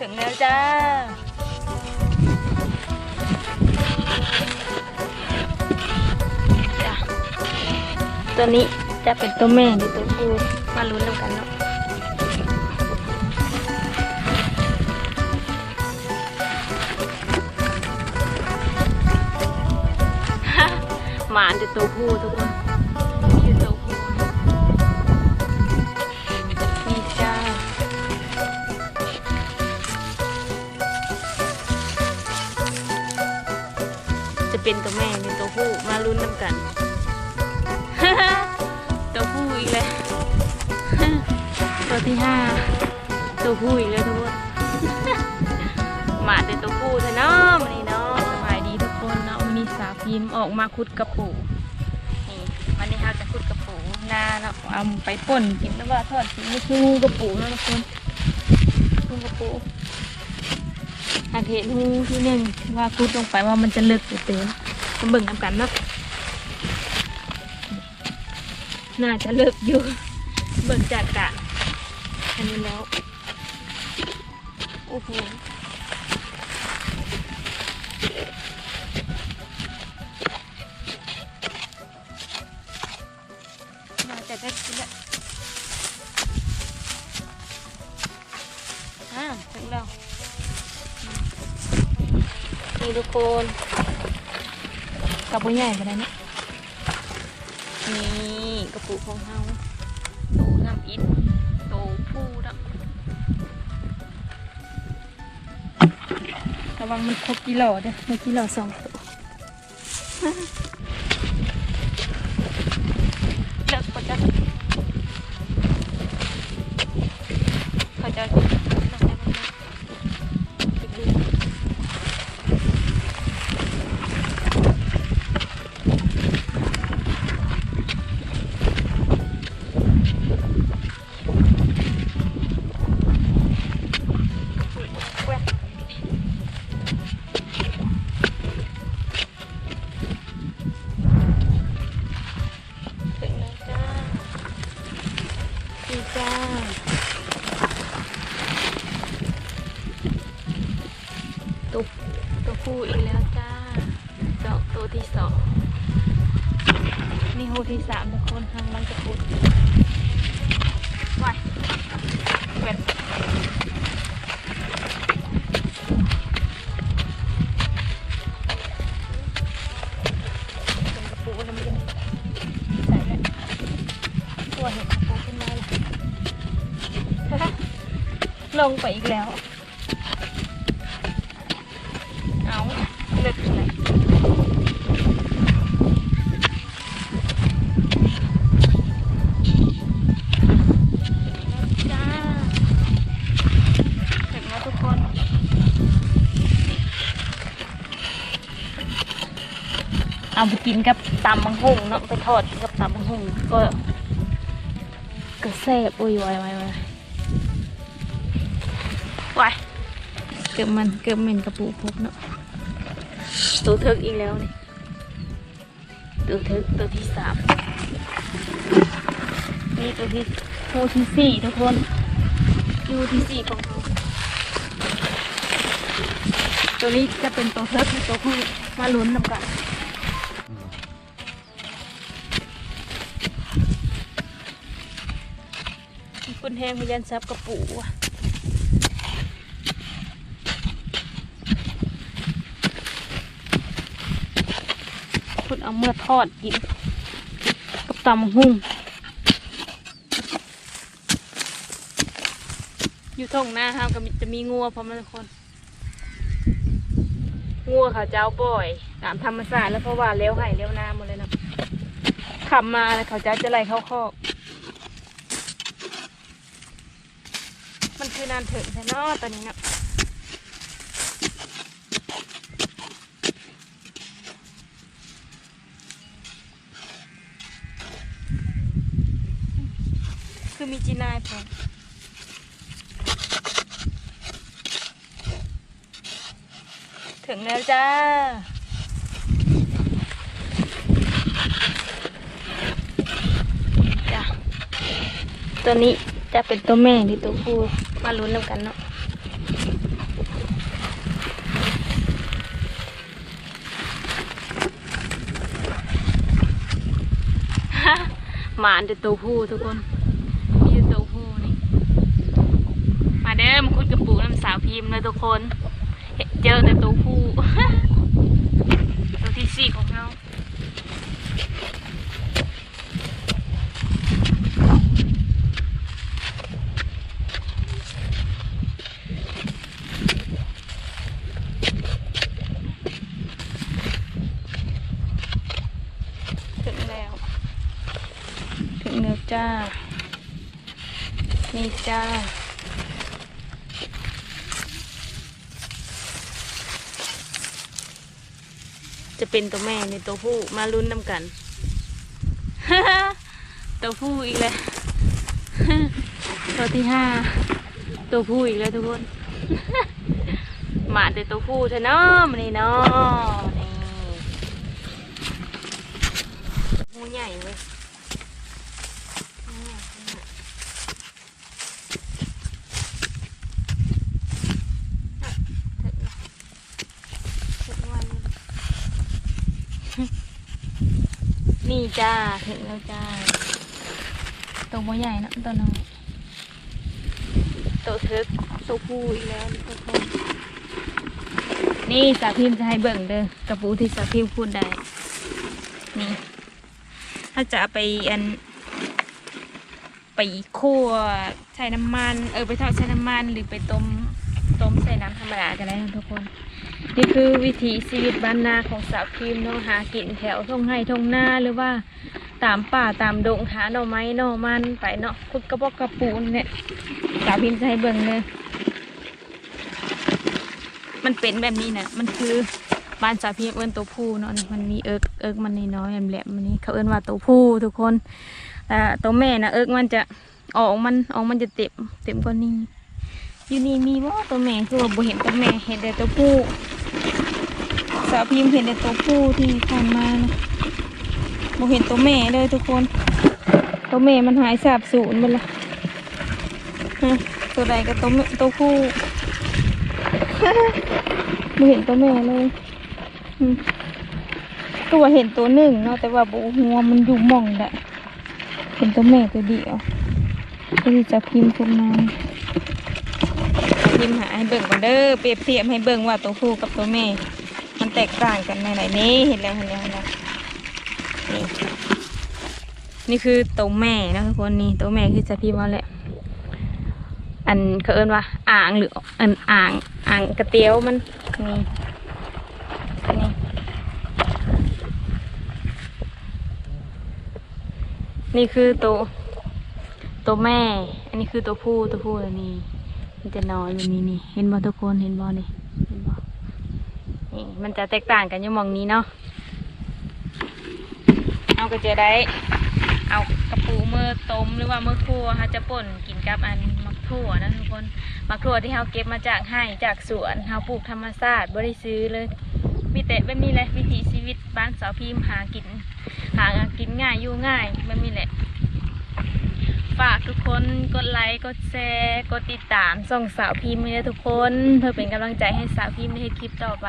ถึงแล้วจ้า ตัวนี้จะเป็นตัวแม่หรือตัวผู้มาลุ้นกันเนาะหมาจะตัวผู้ทุกคน จะเป็นตัวแม่หรือตัวผู้มาลุ้นน้ำกัน ตัวผู้อีกแล้ว ตัวที่ห้าตัวผู้อีกแล้วทุกคนหมาแต่ตัวผู้เถอะเนาะวันนี้เนาะสบายดีทุกคนเนาะวันนี้สาวพิมออกมาขุดกระปูนี่วันนี้เราจะขุดกระปูนาเนาะเอาไปป่นกินแล้วว่าทอดกินนี่คืองูกระปูนะทุกคนงูกระปู หากเห็นงูที่หนึ่งว่าคุดลงไปว่ามันจะลึกหรือเปล่ามาเบิ่งทำกันเนาะน่าจะลึกอยู่เบิ่งจากกะอันนี้แล้วโอ้โห นี่ทุกคนกับปุ้ใหญ่ไปแล้วเนี่ยนี่กระปุกของเฮาโตน้ำอิดโตผู้แล้วระวังมันครบกิโลเด้อไม่กิโลสองตัว พูอีกแล้วจ้าเจาะตัวที่สองนี่หูที่สามทุกคนทางมันจะพุดว้ายเว็ดเป็นกระปูน้ำมันใส่เลยตัวเห็นกระปูขึ้นมาเลยลงไปอีกแล้ว เอาไปกินกับตำบังหุงเนาะไปทอดกับตำบังหุงก็กระแซบอุ้ยไว้ไว้ไว้ไว้เกือบมันเกือบเหม็นกระปูพกเนาะตัวเทิกอีกแล้วนี่ตัวเทิกตัวที่สามนี่ตัวที่ตัวที่สี่ทุกคนอยู่ที่สี่ของเราตัวนี้จะเป็นตัวเทิกตัวผู้มาลุ้นนำกัน คุณแห้งพยันซับกระปูว่ะคุณเอาเมื่อทอดกินกับตำหุ่งอยู่ตรงหน้าห้ามก็จะมีงัวพร้อมทุกคน งัวเขาเจ้าบ่อย ตามธรรมชาติแล้วเพราะว่าเลี้ยวไห่เลี้ยวนาหมดเลยนะขับมาแล้วเขาเจ้าจะไล่เข้าคอก มันคือนานถึงแท้เนอตอนนี้เนาะคือมีจีนายพอถึงแล้วจ้าจ้ะตัวนี้จะเป็นตัวแม่หรือตัวผู้ มาลุ้นน้ำกันเนาะหมานแตตัวผู้ทุกคนมีตัวผู้นี่ มาเด้อมาคุดกระปุกน้ำสาวพิมพ์เลยทุกคน เจอแต่ตัว จ้า นี่จ้า จะเป็นตัวแม่ในตัวผู้มาลุ้นนำกัน ตัวผู้อีกแล้ว ตัวที่ห้า ตัวผู้อีกแล้วทุกคน มาแต่ตัวผู้เธอเนาะมันนี่เนาะนี่หูใหญ่เว้ยหูใหญ่หูใหญ่อะถึงแล้วถึงวันนี้ นี่จ้าถึงแล้วจ้าตัวบ่ใหญ่เนอะตัวน้อยตัวเทึกตัวผู้อีกแล้วทุกคนนี่สาพิมพ์จะให้เบิ่งเด้อกระปูที่สาพิมพ์พูดได้ นี่ ถ้าจะเอาไปอัน ไปคั่วใช้น้ำมัน เออไปทอดใช้น้ำมันหรือไปต้ม ต้มใส่น้ำธรรมดาก็ได้นะทุกคน นี่คือวิถีชีวิตบ้านนาของสาวพิมเนาะหากินแถวทงไห้ทงนาหรือว่าตามป่าตามดงหาหน่อไม้หน่อมันไปเนาะคุดกระบอกกระปูนเนี่ยสาวพิมพ์จะให้เบิ่งเลยมันเป็นแบบนี้นะมันคือบ้านสาวพิมพ์เอิ้นตัวผู้เนาะมันมีเอิกเอิกมันน้อยๆแหลมๆมันนี่เขาเอิ้นว่าตัวผู้ทุกคนแต่ตัวแม่นะเอิกมันจะออกมันออกมันจะเต็มเต็มกว่านี้ อยู่นี่มีว่าตัวแม่คือว่าบ่เห็นตัวแม่เห็นแต่ตัวผู้สาวพิมเห็นแต่ตัวผู้ที่ผ่านมานะบ่เห็นตัวแม่เลยทุกคน ตัวแม่มันหายสาบสูญไปละฮะตัวใดก็ตัวแม่ตัวผู้บ่เห็นตัวแม่เลยก็ว่าเห็นตัวหนึ่งเนาะแต่ว่าบูหัวมันอยู่มองแหละเห็นตัวแม่ตัวเดียวก็ที่จะพิมพ์ขึ้นมา พิมพ์หาให้เบิ่งก่อนเด้อเปรียบเทียบให้เบิ่งว่าตัวผู้กับตัวแม่ มันแตกต่างกันในไหนนี้เห็นแล้วเห็นแล้วเห็นแล้วนี่นี่คือตัวแม่นะทุกคนนี่ตัวแม่คือจะพิมพ์ว่าแหละ อันเขาเอิ้นว่าอ่างหรืออันอ่างอ่างกระเตียวมันนี่นี่นี่คือตัวตัวแม่ อันนี้คือตัวผู้ตัวผู้อันนี้ มันจะนอนอยู่นี่นี่เห็นบ่ทุกคนเห็นบ่นี่เห็นบ่นี่มันจะแตกต่างกันอยู่มองนี้เนาะเอาก็จะได้ เอากระปูมือต้มหรือว่ามือครัวฮะจะป่นกินกับอันมักถั่วนะทุกคนมักถั่วที่เราเก็บมาจากไห้จากสวนเราปลูกธรรมชาติบริซื้อเลยมีแต่แบบนี้แหละวิถีชีวิตบ้านสาวพิมพ์หากิน หากินง่ายอยู่ง่ายแบบนี้แหละ ฝากทุกคนกดไลค์กดแชร์กดติดตามส่องสาวพิมพ์เลยทุกคน เพื่อเป็นกำลังใจให้สาวพิมพ์ในคลิปต่อไป